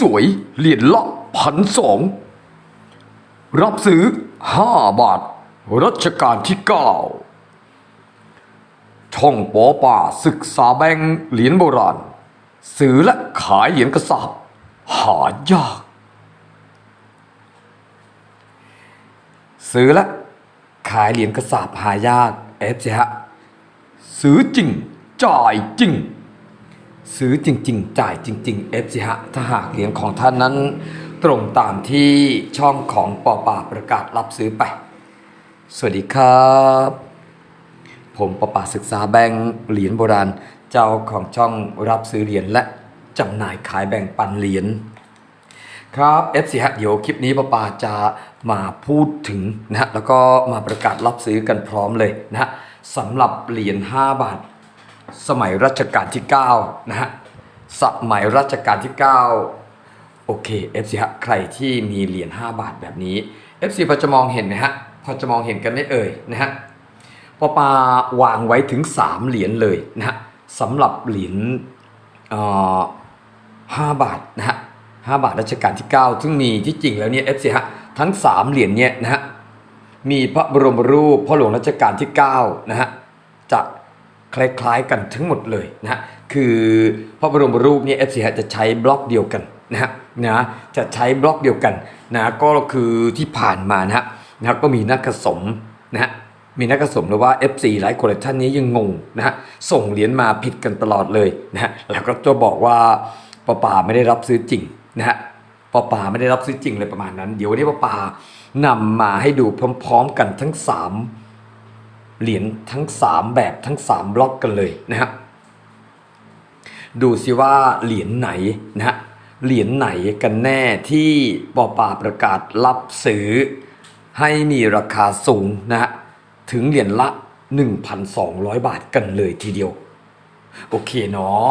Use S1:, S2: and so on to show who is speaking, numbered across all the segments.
S1: สวยๆ เหรียญละพันสองรับซื้อ 5 บาท รัชกาลที่ 9 ช่องปอป่าศึกษาแบงเหรียญโบราณ ซื้อและขายเหรียญกระสาบหายาก ซื้อและขายเหรียญกระสาบหายากเอฟซีฮะซื้อจริง จ่ายจริง ซื้อจริง ๆ จ่ายจริง ๆ เอฟซีฮะถ้าหากเหรียญของท่านนั้น ตรงตามที่ช่องของปอป่าประกาศรับซื้อไป สวัสดีครับ ผมประปาศึกษาแบงค์เหรียญโบราณ เจ้าของช่องรับซื้อเหรียญและจำหน่ายขายแบ่งปันเหรียญครับ FC ฮะเดี๋ยวคลิปนี้ป้าปาจะมาพูดถึงนะฮะแล้วก็มาประกาศรับซื้อกันพร้อมเลยนะฮะสำหรับเหรียญ5บาท สมัยรัชกาลที่9นะฮะสมัยรัชกาลที่ 9 โอเค FC ฮะใครที่มีเหรียญ5บาทแบบนี้ FC พอจะมองเห็นไหมฮะพอจะมองเห็นกันไหมเอ่ยนะฮะปอปาวางไว้ถึง 3 เหรียญเลยนะฮะสำหรับเหรียญเอ่อ5บาทนะฮะ5บาทรัชกาลที่ 9 ซึ่งมีที่จริงแล้วเนี่ยเอฟซีฮะทั้ง 3 เหรียญเนี่ยนะฮะมีพระบรมรูปพ่อหลวงรัชกาลที่9นะฮะจะ คล้ายๆกันทั้งหมดเลยนะคือพระบรมรูปเนี่ยเอฟซีจะใช้บล็อกเดียวกันนะฮะนะจะใช้บล็อกเดียวกันนะก็คือที่ผ่านมานะฮะนะก็มีนักผสมนะฮะมีนักกระสมหรือว่า FC หลายคนท่านนี้ยังงงนะฮะส่งเหรียญมาผิดกันตลอดเลยนะฮะแล้วก็จะบอกว่าปอป่าไม่ได้รับซื้อจริงนะฮะปอปาไม่ได้รับซื้อจริงเลยประมาณนั้น เดี๋ยววันนี้ปอป่านำมาให้ดูพร้อม ๆ กันทั้ง 3 เหรียญทั้ง 3 แบบทั้ง 3 บล็อกกันเลยนะฮะดูสิว่าเหรียญไหนนะฮะเหรียญไหนกันแน่ที่ปอปาประกาศรับซื้อ ให้มีราคาสูงนะฮะถึงเหรียญละ 1,200 บาทกันเลยทีเดียว โอเคเนาะ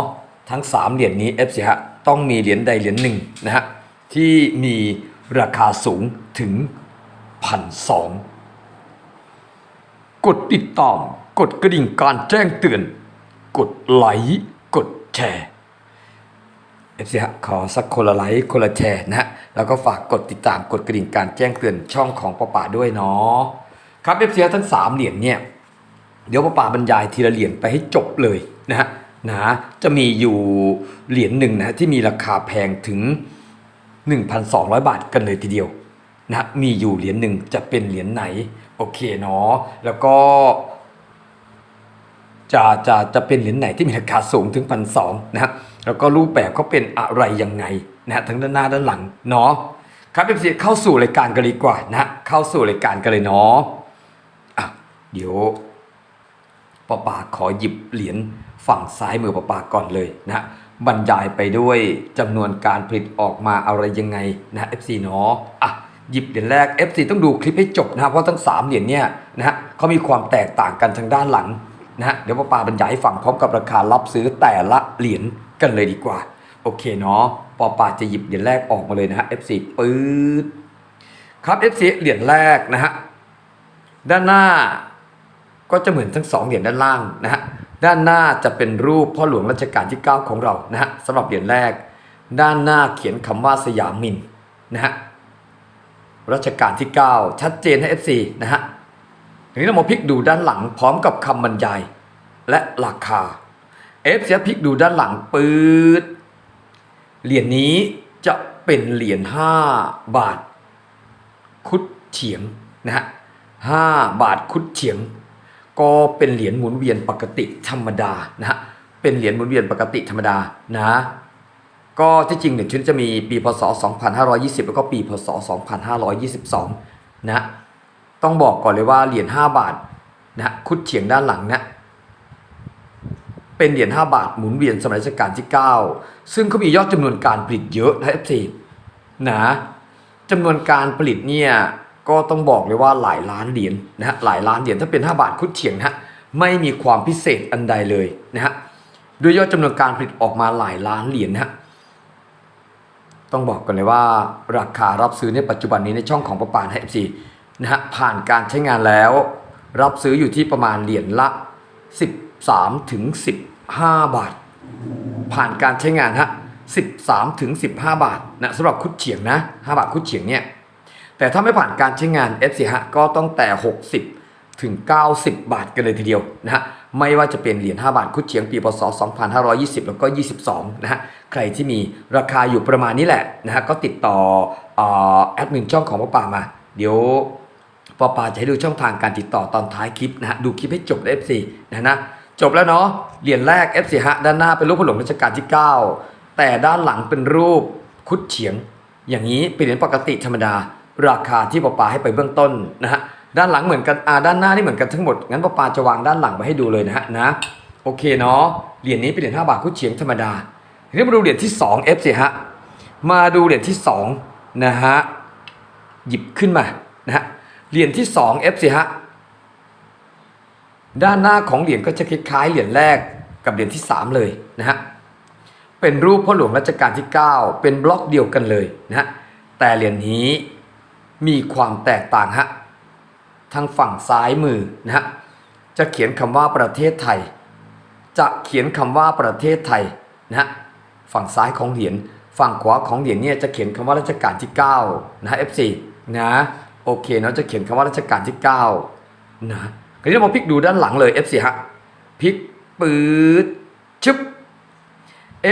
S1: ทั้ง 3 เหรียญนี้ F ฮะต้องมีเหรียญใดเหรียญหนึ่งนะฮะที่มีราคาสูงถึงพันสอง กดติดตาม กดกระดิ่งการแจ้งเตือน กดไลค์กดแชร์เอฟซีฮะขอสักคนละไลค์คนละแชร์นะฮะแล้วก็ฝากกดติดตามกดกระดิ่งการแจ้งเตือนช่องของป้าป่าด้วยเนาะครับเอฟซีทั้ง3เหรียญเนี่ยเดี๋ยวป้าป่าบรรยายทีละเหรียญไปให้จบเลยนะฮะนะจะมีอยู่เหรียญหนึ่งนะที่มีราคาแพงถึง 1,200 บาทกันเลยทีเดียวนะมีอยู่เหรียญหนึ่งจะเป็นเหรียญไหน โอเคเนาะแล้วก็ จะจะจะเป็นเหรียญไหนที่มีราคาสูงถึงพันสองนะฮะแล้วก็รูปแบบเขาเป็นอะไรยังไงนะฮะทั้งด้านหน้าด้านหลังเนาะครับเอฟซีเข้าสู่รายการกันเลยกว่านะฮะเข้าสู่รายการกันเลยเนาะอะเดี๋ยวป้าป่าขอหยิบเหรียญฝั่งซ้ายมือป้าป่าก่อนเลยนะฮะบรรยายไปด้วยจำนวนการผลิตออกมาอะไรยังไงนะเอฟซีเนาะอะ หยิบเหรียญแรก FC ต้องดูคลิปให้จบนะฮะเพราะทั้งสามเหรียญเนี่ยนะฮะเขามีความแตกต่างกันทางด้านหลังนะฮะเดี๋ยวป้าปาบรรยายให้ฟังพร้อมกับราคารับซื้อแต่ละเหรียญกันเลยดีกว่า โอเคเนาะปอปาจะหยิบเหรียญแรกออกมาเลยนะฮะ F4 ปื๊ดครับ F4 เหรียญแรกนะฮะด้านหน้าก็จะเหมือนทั้งสองเหรียญด้านล่างนะฮะด้านหน้าจะเป็นรูปพ่อหลวงรัชกาลที่ 9 ของเรานะฮะสำหรับเหรียญแรก ด้านหน้าเขียนคำว่าสยามมินนะฮะ รัชกาลที่ 9 ชัดเจนให้ F4 นะฮะทีนี้เรามาพลิกดูด้านหลังพร้อมกับคำบรรยาย และราคาเอสียพลิกดูด้านหลังปืดเหรียญนี้จะเป็นเหรียญ5บาท คุดเฉียงนะฮะห้าบาทคุดเฉียง ก็เป็นเหรียญหมุนเวียนปกติธรรมดานะฮะเป็นเหรียญหมุนเวียนปกติธรรมดานะ ก็ที่จริงเนี่ยชุดจะมีปีพศ 2520 แล้วก็ปีพศ 2522 นะ ต้องบอกก่อนเลยว่าเหรียญ5บาทนะคุดเฉียงด้านหลังนะเป็นเหรียญ5บาทหมุนเวียนสมัยรัชกาลที่ 9 ซึ่งเขามียอดจำนวนการผลิตเยอะนะ FC นะจำนวนการผลิตเนี่ยก็ต้องบอกเลยว่าหลายล้านเหรียญนะฮะหลายล้านเหรียญถ้าเป็น 5 บาทคุดเฉียงนะฮะไม่มีความพิเศษอันใดเลยนะฮะด้วยยอดจำนวนการผลิตออกมาหลายล้านเหรียญนะฮะ ต้องบอกกันเลยว่าราคารับซื้อในปัจจุบันนี้ในช่องของประปานให้ FC นะฮะผ่านการใช้งานแล้ว รับซื้ออยู่ที่ประมาณเหรียญละ 13ถึง15 บาท ผ่านการใช้งานฮะ13ถึง15 บาทนะสำหรับคุดเฉียงนะ5บาทคุดเฉียงเนี่ยแต่ถ้าไม่ผ่านการใช้งาน FC ฮะก็ต้องแต่ 60ถึง90 บาทกันเลยทีเดียวนะฮะ ไม่ว่าจะเป็นเหรียญ5บาทคุดเฉียงปีพศ 2520 แล้วก็ 22 นะฮะ ใครที่มีราคาอยู่ประมาณนี้แหละนะฮะ ก็ติดต่อออแอดมินช่องของป้าป่ามา เดี๋ยวป้าป่าจะให้ดูช่องทางการติดต่อตอนท้ายคลิปนะฮะ ดูคลิปให้จบเลย FC นะนะ จบแล้วเนาะ เหรียญแรก FC ฮะ ด้านหน้าเป็นรูปพระหลวงรัชกาลที่ 9 แต่ด้านหลังเป็นรูปคุดเฉียง อย่างนี้เป็นเหรียญปกติธรรมดา ราคาที่ป้าปาให้ไปเบื้องต้นนะฮะ ด้านหลังเหมือนกันอ่าด้านหน้านี่เหมือนกันทั้งหมด งั้นป้าปาจะวางด้านหลังไว้ให้ดูเลยนะฮะนะ โอเคเนาะ เหรียญนี้เป็นเหรียญ5บาทคุดเฉียงธรรมดาทีนี้มาดูเหรียญที่2 F สิฮะ มาดูเหรียญที่2นะฮะ หยิบขึ้นมานะฮะ เหรียญที่2 F สิฮะ ด้านหน้าของเหรียญก็จะคล้ายๆเหรียญแรกกับเหรียญที่3เลยนะฮะ เป็นรูปพ่อหลวงรัชกาลที่ 9 เป็นบล็อกเดียวกันเลยนะฮะ แต่เหรียญนี้มีความแตกต่างฮะ ทางฝั่งซ้ายมือนะฮะจะเขียนคำว่าประเทศไทย จะเขียนคำว่าประเทศไทยนะฮะฝั่งซ้ายของเหรียญฝั่งขวาของเหรียญเนี่ยจะเขียนคำว่ารัชกาลที่9นะฮะ F4 นะโอเคเนาะจะเขียนคำว่ารัชกาลที่9นะคราวนี้เรามาพลิกดูด้านหลังเลย F4 ฮะพลิกปืดชึบ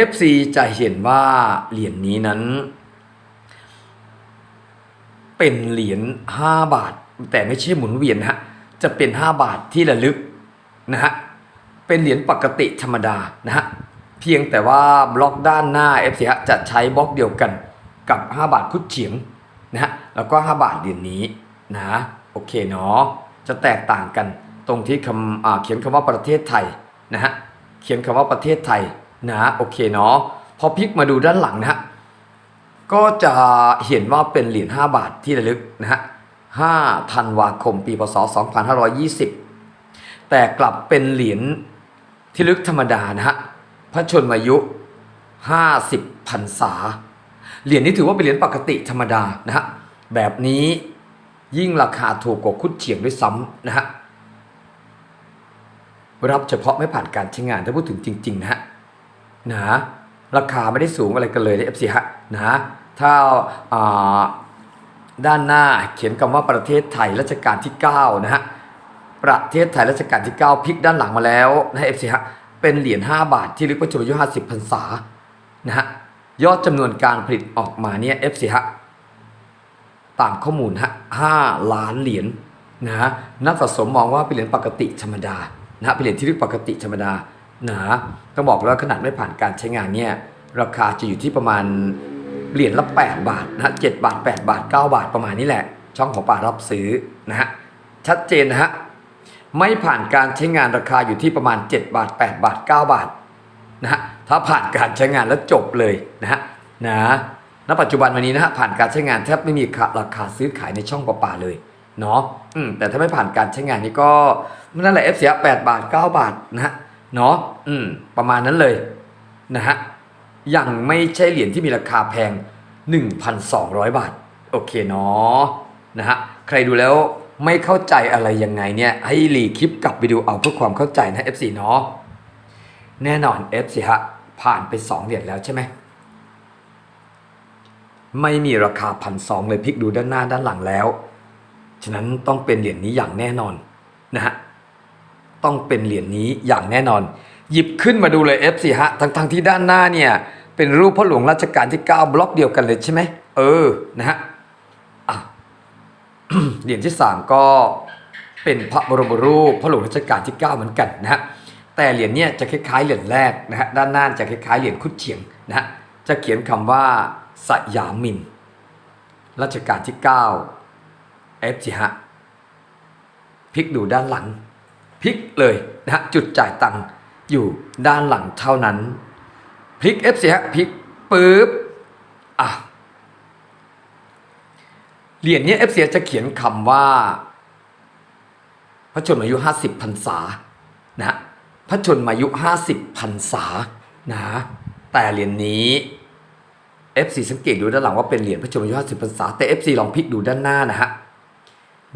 S1: FC จะเห็นว่าเหรียญนี้นั้น เป็นเหรียญ5บาท แต่ไม่ใช่หมุนเวียนนะฮะจะเป็น 5 บาทที่ระลึกนะฮะเป็นเหรียญปกติธรรมดานะฮะเพียงแต่ว่าบล็อกด้านหน้า FC ฮะจะใช้บล็อกเดียวกันกับ 5 บาทคุดเฉียงนะฮะแล้วก็ 5 บาทเหรียญนี้นะโอเคเนาะจะแตกต่างกันตรงที่คำเขียนคำว่าประเทศไทยนะฮะเขียนคำว่าประเทศไทยนะโอเคเนาะพอพลิกมาดูด้านหลังนะฮะก็จะเห็นว่าเป็นเหรียญ5บาทที่ระลึกนะฮะ 5ธันวาคม ปีพศ 2520 แต่กลับเป็นเหรียญที่ลึกธรรมดานะฮะพระชนมายุ 50พรรษา เหรียญนี้ถือว่าเป็นเหรียญปกติธรรมดานะฮะแบบนี้ยิ่งราคาถูกกว่าคุดเฉียงด้วยซ้ำนะฮะรับเฉพาะไม่ผ่านการใช้งานถ้าพูดถึงจริงๆนะฮะนะราคาไม่ได้สูงอะไรกันเลยใน FC ฮะนะถ้าอ่า ด้านหน้าเขียนคำว่าประเทศไทยรัชกาลที่ 9 นะฮะ ประเทศไทยรัชกาลที่ 9 พลิกด้านหลังมาแล้วนะ FC ฮะ เป็นเหรียญ 5 บาทที่ลึกพระชนมายุ50พรรษา นะฮะ ยอดจำนวนการผลิตออกมาเนี่ย FC ฮะ ตามข้อมูลฮะ5ล้านเหรียญนะฮะ นักสะสมมองว่าเป็นเหรียญปกติธรรมดา นะฮะ เป็นเหรียญที่ลึกปกติธรรมดา นะต้องบอกแล้วขนาดไม่ผ่านการใช้งานเนี่ย ราคาจะอยู่ที่ประมาณ เหรียญละ 8 บาทนะฮะ7บาท 8 บาท 9 บาทประมาณนี้แหละ ช่องของป่ารับซื้อนะฮะชัดเจนนะฮะไม่ผ่านการใช้งานราคาอยู่ที่ประมาณ 7 บาท 8 บาท 9 บาทนะฮะถ้าผ่านการใช้งานแล้วจบเลยนะฮะนะณปัจจุบันวันนี้นะฮะผ่านการใช้งานแทบไม่มีราคาซื้อขายในช่องป่าป่าเลยเนาะอืมแต่ถ้าไม่ผ่านการใช้งานนี่ก็นั่นแหละ F เสีย8บาท 9 บาทนะฮะเนาะอืมประมาณนั้นเลยนะฮะ ยังไม่ใช่เหรียญที่มีราคาแพง 1,200 บาท โอเคเนาะนะฮะใครดูแล้วไม่เข้าใจอะไรยังไงเนี่ย ให้รีคลิปกลับไปดูเอาเพื่อความเข้าใจนะ FC เนาะแน่นอน FC ฮะผ่านไป 2 เหรียญแล้วใช่ไหมไม่มีราคาพันสองเลยพลิกดูด้านหน้าด้านหลังแล้ว ฉะนั้นต้องเป็นเหรียญนี้อย่างแน่นอนนะฮะ ต้องเป็นเหรียญนี้อย่างแน่นอน หยิบขึ้นมาดูเลย F4 ฮะ ทั้งทงที่ด้านหน้าเนี่ย เป็นรูปพ่อหลวงรัชกาลที่ 9 บล็อกเดียวกันเลยใช่ไหมเออนะฮะะเหรียญที่ 3 ก็เป็นพระบรมรูปพ่อหลวงรัชกาลที่ 9 เหมือนกันนะฮะแต่เหรียญเนี่ยจะคล้ายๆเหรียญแรกนะฮะด้านหน้าจะคล้ายๆเหรียญคุดเฉียงนะฮะจะเขียนคำว่าสยามมินรัชกาลที่9 F4 ฮะพลิกดูด้านหลังพลิกเลยนะฮะจุดจ่ายตังค์อยู่ด้านหลังเท่านั้น พลิก F เสียพลิกปุ๊บอะเหรียญนี้ F เสียจะเขียนคำว่า พระชนมายุ 50พรรษานะพระชนมายุ 50พรรษานะแต่เหรียญนี้ FC สังเกตดูด้านหลังว่าเป็นเหรียญพระชนมายุ 50พรรษา แต่ FC ลองพลิกดูด้านหน้านะฮะ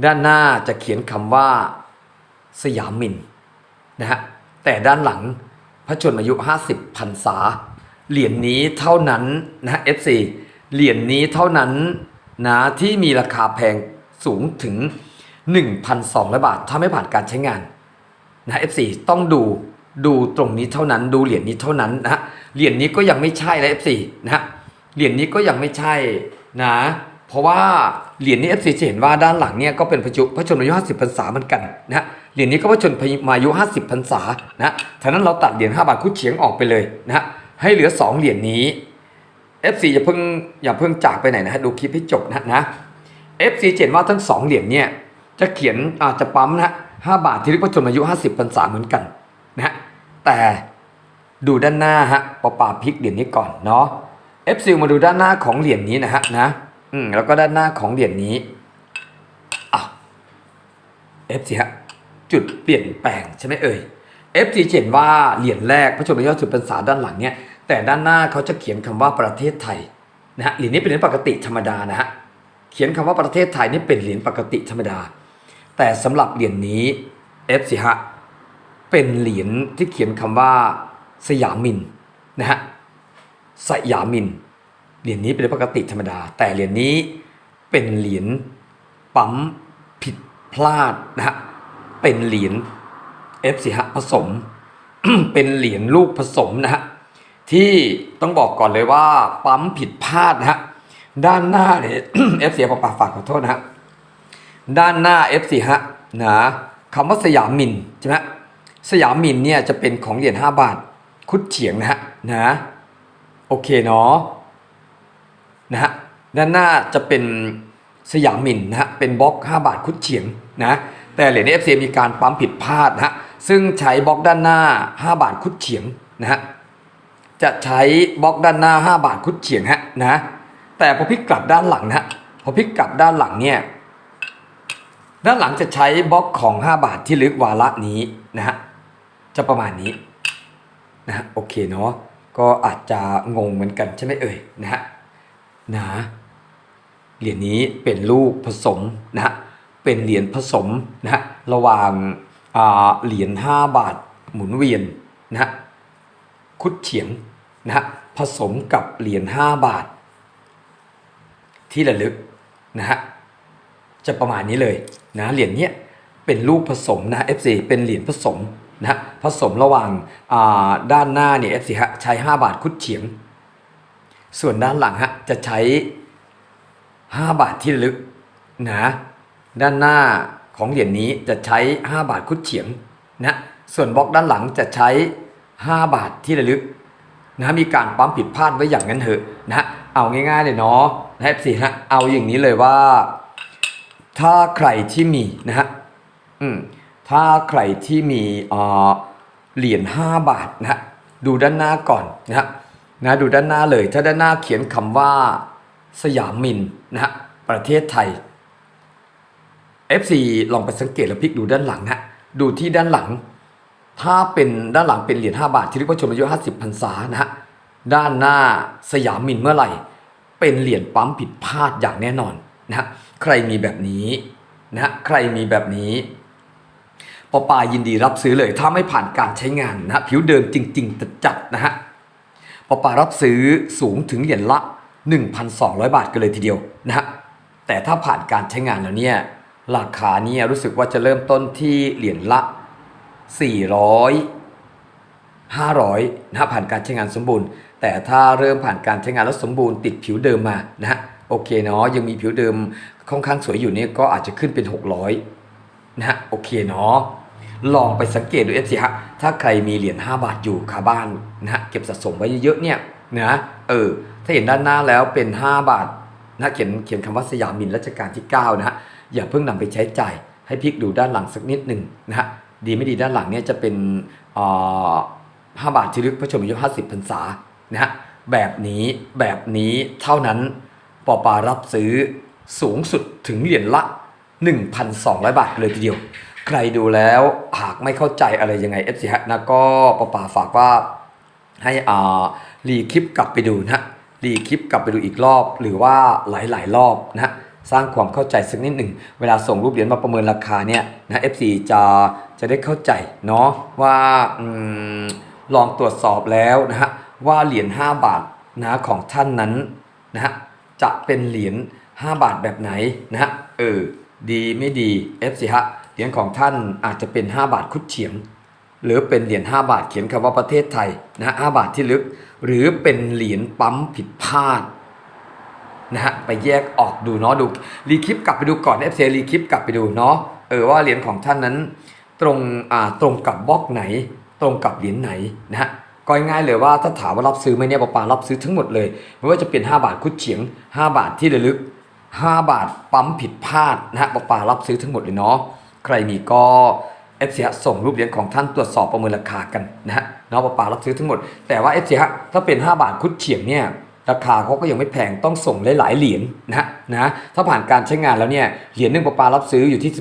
S1: ด้านหน้าจะเขียนคำว่าสยามมินนะฮะแต่ด้านหลังพระชนมายุ 50พรรษา เหรียญนี้เท่านั้นนะ FC เหรียญนี้เท่านั้นนะที่มีราคาแพงสูงถึง 1,200 บาท ถ้าไม่ผ่านการใช้งานนะ FC ต้องดูดูตรงนี้เท่านั้น ดูเหรียญนี้เท่านั้นนะเหรียญนี้ก็ยังไม่ใช่แล้ว FC นะเหรียญนี้ก็ยังไม่ใช่นะ เพราะว่าเหรียญนี้ FC จะเห็นว่าด้านหลังเนี่ยก็เป็นพระจุพระชนมายุ50พรรษาเหมือนกันนะเหรียญนี้ก็พระชนมายุ50พรรษานะฉะนั้นเราตัดเหรียญ5บาทคุดเฉียงออกไปเลยนะ ให้เหลือ 2 เหรียญนี้ FC อย่าเพิ่งอย่าเพิ่งจากไปไหนนะฮะดูคลิปให้จบนะนะ FC เห็นว่าทั้ง 2 เหรียญเนี่ยจะเขียนอาจจะปั๊มนะ5บาทที่เรียกว่าชนอายุ 50พรรษาเหมือนกันนะฮะแต่ดูด้านหน้าฮะปอปาพลิกเหรียญนี้ก่อนเนาะ FC มาดูด้านหน้าของเหรียญนี้นะฮะนะอืมแล้วก็ด้านหน้าของเหรียญนี้อะ FC ฮะจุดเปลี่ยนแปลงใช่ไหมเอ่ย FC เห็นว่าเหรียญแรกพระชนมายุ50พรรษาด้านหลังเนี่ย แต่ด้านหน้าเขาจะเขียนคำว่าประเทศไทยนะฮะเหรียญนี้เป็นเหรียญปกติธรรมดานะฮะเขียนคำว่าประเทศไทยนี่เป็นเหรียญปกติธรรมดา แต่สำหรับเหรียญนี้ F สิฮะเป็นเหรียญที่เขียนคำว่าสยามินนะฮะสยามินเหรียญนี้เป็นปกติธรรมดา แต่เหรียญนี้เป็นเหรียญปั๊มผิดพลาดนะฮะเป็นเหรียญ F สิฮะผสม เป็นเหรียญลูกผสมนะฮะ ที่ต้องบอกก่อนเลยว่าปั๊มผิดพลาดนะฮะด้านหน้าเนี่ยเสียปากฝากขอโทษนะฮะด้านหน้า F 4 ฮะนะคำว่าสยามมินใช่ไหมสยามมินเนี่ยจะเป็นของเหรียญ5บาท คุดเฉียงนะฮะนะโอเคเนาะนะฮะด้านหน้าจะเป็นสยามมินนะฮะเป็นบล็อก 5 บาทคุดเฉียงนะแต่เหรียญ F มีการปั๊มผิดพลาดนะฮะซึ่งใช้บล็อกด้านหน้า 5 บาทคุดเฉียงนะฮะ จะใช้บล็อกด้านหน้า 5 บาทคุดเฉียงฮะนะแต่พอพลิกกลับด้านหลังนะฮะพอพลิกกลับด้านหลังเนี่ยด้านหลังจะใช้บล็อกของ 5 บาทที่ลึกวาระนี้นะฮะจะประมาณนี้นะฮะโอเคเนาะก็อาจจะงงเหมือนกันใช่ไหมเอ่ยนะฮะนะเหรียญนี้เป็นลูกผสมนะฮะเป็นเหรียญผสมนะฮะระหว่างเหรียญ5บาทหมุนเวียนนะฮะ คุดเฉียงนะฮะผสมกับเหรียญ5บาท ที่ระลึกนะฮะจะประมาณนี้เลยนะเหรียญเนี้ยเป็นลูกผสมนะ FC เป็นเหรียญผสมนะฮะผสมระหว่างาด้านหน้าเนี่ย FC ฮะใช้ 5 บาทคุดเฉียง ส่วนด้านหลังฮะจะใช้ 5 บาทที่ระลึกนะด้านหน้าของเหรียญนี้จะใช้ 5 บาทคุดเฉียงนะส่วนบล็อกด้านหลังจะใช้ 5 บาทที่ระลึกนะมีการปั๊มผิดพลาดไว้อย่างนั้นเถอะนะเอาง่ายๆเลยเนาะนะ F4 ฮะเอาอย่างนี้เลยว่า ถ้าใครที่มีนะฮะอืมถ้าใครที่มีอ่าเหรียญ5บาทนะฮะดูด้านหน้าก่อนนะฮะนะดูด้านหน้าเลย ถ้าด้านหน้าเขียนคำว่าสยามมินนะฮะประเทศไทย FC ลองไปสังเกตแล้วพลิกดูด้านหลังนะดูที่ด้านหลัง ถ้าเป็นด้านหลังเป็นเหรียญ5บาทที่เรียกว่าชมอายุ50พรรษานะฮะด้านหน้าสยามมินเมื่อไหร่ เป็นเหรียญปั๊มผิดพลาดอย่างแน่นอนนะฮะใครมีแบบนี้นะฮะใครมีแบบนี้ปอปายินดีรับซื้อเลย ถ้าไม่ผ่านการใช้งานนะผิวเดิมจริงๆจัดๆนะฮะปอปารับซื้อสูงถึงเหรียญละ 1,200 บาทกันเลยทีเดียวนะฮะแต่ถ้าผ่านการใช้งานแล้วเนี่ยราคาเนี่ยรู้สึกว่าจะเริ่มต้นที่เหรียญละ 400 500นะฮะผ่านการใช้งานสมบูรณ์ แต่ถ้าเริ่มผ่านการใช้งานแล้วสมบูรณ์ติดผิวเดิมมานะโอเคเนาะยังมีผิวเดิมค่อนข้างสวยอยู่เนี่ยก็อาจจะขึ้นเป็น 600นะฮะโอเคเนาะลองไปสังเกตดูเอฟซีฮะถ้าใครมีเหรียญ5บาทอยู่คาบ้านนะฮะเก็บสะสมไว้เยอะๆเนี่ยนะเออถ้าเห็นด้านหน้าแล้วเป็น 5 บาทนะเขียนเขียนคำว่าสยามมินรัชกาลที่ 9 นะฮะอย่าเพิ่งนำไปใช้จ่ายให้พลิกดูด้านหลังสักนิดหนึ่งนะฮะ ดีไม่ดีด้านหลังเนี่ยจะเป็นห้าบาทที่ลึกพระชนมายุห้าสิบพรรษานะฮะแบบนี้แบบนี้เท่านั้นปอปารับซื้อสูงสุดถึงเหรียญละ 1,200 บาทเลยทีเดียว ใครดูแล้วหากไม่เข้าใจอะไรยังไง FC ฮะนะก็ปอปาฝากว่าให้อ่ารีคลิปกลับไปดูนะฮะรีคลิปกลับไปดูอีกรอบหรือว่าหลายๆ รอบนะ สร้างความเข้าใจสักนิดหนึ่ง เวลาส่งรูปเหรียญมาประเมินราคาเนี่ยนะ FC จะจะได้เข้าใจเนาะว่าอลองตรวจสอบแล้วนะฮะว่าเหรียญ5บาทนะของท่านนั้นนะฮะจะเป็นเหรียญ5บาทแบบไหนนะฮะเออดีไม่ดี F สิฮะเหรียญของท่านอาจจะเป็น 5 บาทคุดเฉียง หรือเป็นเหรียญ5บาทเขียนคำว่าประเทศไทยนะฮะ5บาทที่ลึก หรือเป็นเหรียญปั๊มผิดพลาด นะฮะไปแยกออกดูเนาะดูรีคลิปกลับไปดูก่อนเอฟซีรีคลิปกลับไปดูเนาะเออว่าเหรียญของท่านนั้นตรงอ่าตรงกับบล็อกไหน ตรงกับเหรียญไหนนะฮะก็ง่ายๆเลยว่าถ้าถามว่ารับซื้อไหมเนี่ยปาปารับซื้อทั้งหมดเลยไม่ว่าจะเป็น 5 บาทคุดเฉียง 5 บาทที่ระลึก 5 บาทปั๊มผิดพลาดนะฮะปาปารับซื้อทั้งหมดเลยเนาะใครมีก็เอฟซีส่งรูปเหรียญของท่านตรวจสอบประเมินราคากันนะฮะเนาะปาปารับซื้อทั้งหมด แต่ว่าเอฟซีถ้าเป็น 5 บาทคุดเฉียงเนี่ย ราคาเขาก็ยังไม่แพงต้องส่งหลายๆเหรียญนะฮะนะถ้าผ่านการใช้งานแล้วเนี่ยเหรียญหนึ่งปาปารับซื้ออยู่ที่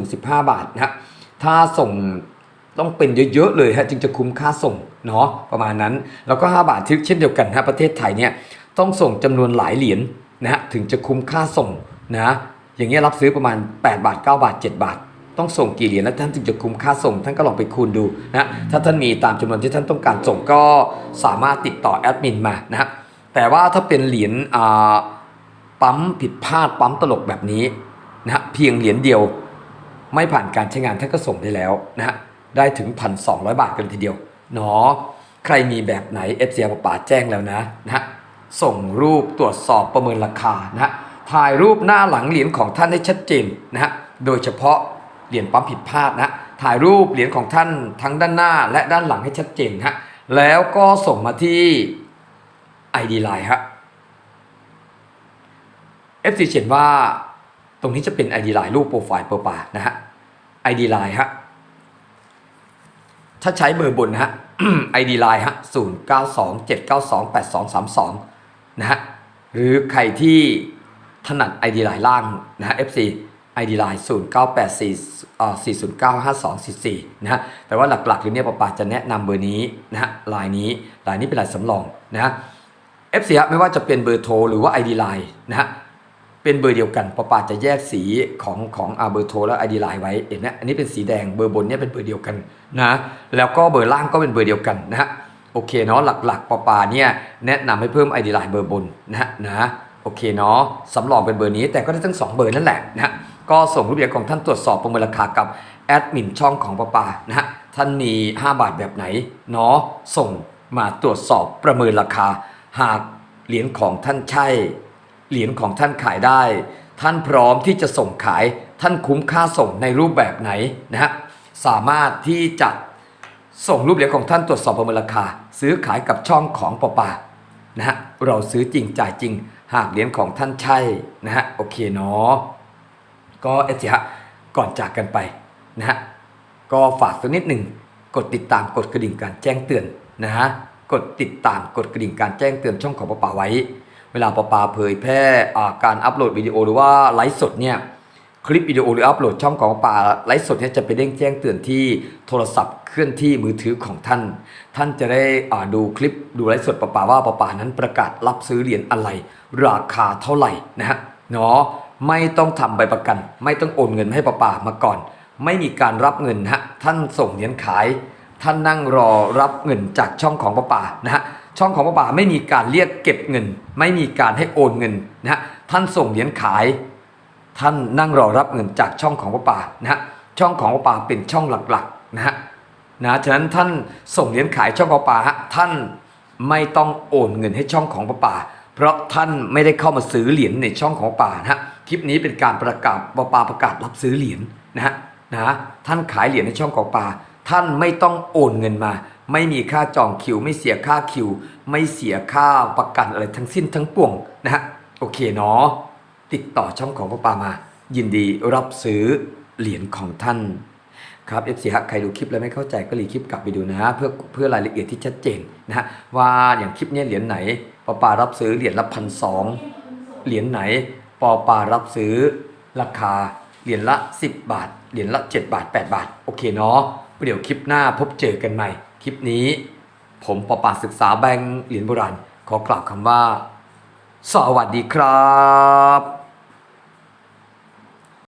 S1: 13-15 บาทนะถ้าส่งต้องเป็นเยอะๆเลยฮะจึงจะคุ้มค่าส่งเนาะประมาณนั้น แล้วก็ 5 บาททึกเช่นเดียวกันฮะประเทศไทยเนี่ยต้องส่งจำนวนหลายเหรียญนะฮะถึงจะคุ้มค่าส่งนะอย่างเงี้ยรับซื้อประมาณ 8 บาท 9 บาท 7 บาท ต้องส่งกี่เหรียญแล้วท่านถึงจะคุ้มค่าส่ง ท่านก็ลองไปคูณดูนะถ้าท่านมีตามจำนวนที่ท่านต้องการส่งก็สามารถติดต่อแอดมินมานะฮะ แต่ว่าถ้าเป็นเหรียญปั๊มผิดพลาดปั๊มตลกแบบนี้นะฮะเพียงเหรียญเดียวไม่ผ่านการใช้งานท่านก็ส่งได้แล้วนะฮะได้ถึง 1,200 บาทกันทีเดียวเนาะใครมีแบบไหน f อ f ป่าแจ้งแล้วนะนะฮะส่งรูปตรวจสอบประเมินราคานะฮะถ่ายรูปหน้าหลังเหรียญของท่านให้ชัดเจนนะฮะโดยเฉพาะเหรียญปั๊มผิดพลาดนะถ่ายรูปเหรียญของท่านทั้งด้านหน้าและด้านหลังให้ชัดเจนนะฮะแล้วก็ส่งมาที่ ID Line ฮะ FC เขียนว่าตรงนี้จะเป็น ID Line รูปโปรไฟล์เปล่าๆนะฮะ ID Line ฮะ ถ้าใช้เบอร์บนนะฮะ ID Line ฮะ 0 9 2 7 9 2 8 2 3 2 นะฮะ หรือใครที่ถนัด ID Line ล่างนะฮะ FC ID Line 0 9 8 4อ่า4 0 9 5 2 4 4 นะฮะ แต่ว่าหลักๆหรือเนี่ยปะปาจะแนะนำเบอร์นี้นะฮะลายนี้ลายนี้เป็นลายสำรองนะฮะ FC ฮะไม่ว่าจะเป็นเบอร์โทรหรือว่า ID Line นะฮะเป็นเบอร์เดียวกันปะปาจะแยกสีของของอาเบอร์โทรและ ID Line ไว้เห็นไหมอันนี้เป็นสีแดงเบอร์บนเนี่ยเป็นเบอร์เดียวกันนะแล้วก็เบอร์ล่างก็เป็นเบอร์เดียวกันนะฮะโอเคเนาะหลักๆปะปาเนี่ยแนะนำให้เพิ่ม ID Line เบอร์บนนะฮะนะโอเคเนาะสำรองเป็นเบอร์นี้แต่ก็ได้ทั้งสองเบอร์นั่นแหละนะฮะก็ส่งรูปแบบของท่านตรวจสอบประเมินราคากับแอดมินช่องของปะปานะฮะท่านมี 5 บาทแบบไหนเนาะส่งมาตรวจสอบประเมินราคา หากเหรียญของท่านใช่ เหรียญของท่านขายได้ ท่านพร้อมที่จะส่งขาย ท่านคุ้มค่าส่งในรูปแบบไหนนะฮะ สามารถที่จะส่งรูปเหรียญของท่านตรวจสอบประเมินราคา ซื้อขายกับช่องของปปานะฮะ เราซื้อจริงจ่ายจริง หากเหรียญของท่านใช่นะฮะ โอเคเนาะ ก็เอจิฮะ ก่อนจากกันไปนะฮะ ก็ฝากสักนิดหนึ่ง กดติดตามกดกระดิ่งการแจ้งเตือนนะฮะ กดติดตามกดกระดิ่งการแจ้งเตือนช่องของปะปาไว้ เวลาปะปาเผยแพร่การอัปโหลดวิดีโอหรือว่าไลฟ์สดเนี่ยคลิปวิดีโอหรืออัปโหลดช่องของปะปาไลฟ์สดเนี่ยจะไปเด้งแจ้งเตือนที่โทรศัพท์เคลื่อนที่มือถือของท่าน ท่านจะได้อ่าดูคลิปดูไลฟ์สดปะปาว่าปะปานั้นประกาศรับซื้อเหรียญอะไร ราคาเท่าไหร่นะฮะเนาะไม่ต้องทำใบประกัน ไม่ต้องโอนเงินให้ปะปามาก่อน ไม่มีการรับเงินฮะท่านส่งเหรียญขาย ท่านนั่งรอรับเงินจากช่องของป้าป่านะฮะช่องของป้าป่าไม่มีการเรียกเก็บเงิน ไม่มีการให้โอนเงินนะฮะท่านส่งเหรียญขาย ท่านนั่งรอรับเงินจากช่องของป้าป่านะฮะช่องของป้าป่าเป็นช่องหลักๆนะฮะนะฉะนั้นท่านส่งเหรียญขายช่องป้าป่าฮะท่านไม่ต้องโอนเงินให้ช่องของป้าป่า เพราะท่านไม่ได้เข้ามาซื้อเหรียญในช่องของป่านะฮะคลิปนี้เป็นการประกาศป้าป่าประกาศรับซื้อเหรียญนะฮะนะท่านขายเหรียญในช่องของป่า ท่านไม่ต้องโอนเงินมา ไม่มีค่าจองคิว ไม่เสียค่าคิว ไม่เสียค่าประกันอะไรทั้งสิ้นทั้งปวงนะฮะโอเคเนาะติดต่อช่องของพ่อปามา ยินดีรับซื้อเหรียญของท่านครับ FC ฮะใครดูคลิปแล้วไม่เข้าใจก็รีคลิปกลับไปดูนะ เพื่อเพื่อรายละเอียดที่ชัดเจนนะฮะว่าอย่างคลิปนี้เหรียญไหนปอปารับซื้อเหรียญละพันสองเหรียญไหนปอปารับซื้อราคาเหรียญละ 10 บาทเหรียญละ 7 บาท 8 บาท โอเคเนาะ เดี๋ยวคลิปหน้าพบเจอกันใหม่ คลิปนี้ ผมปอปาศึกษาแบงค์เหรียญโบราณ ขอกล่าวคำว่า สวัสดีครับ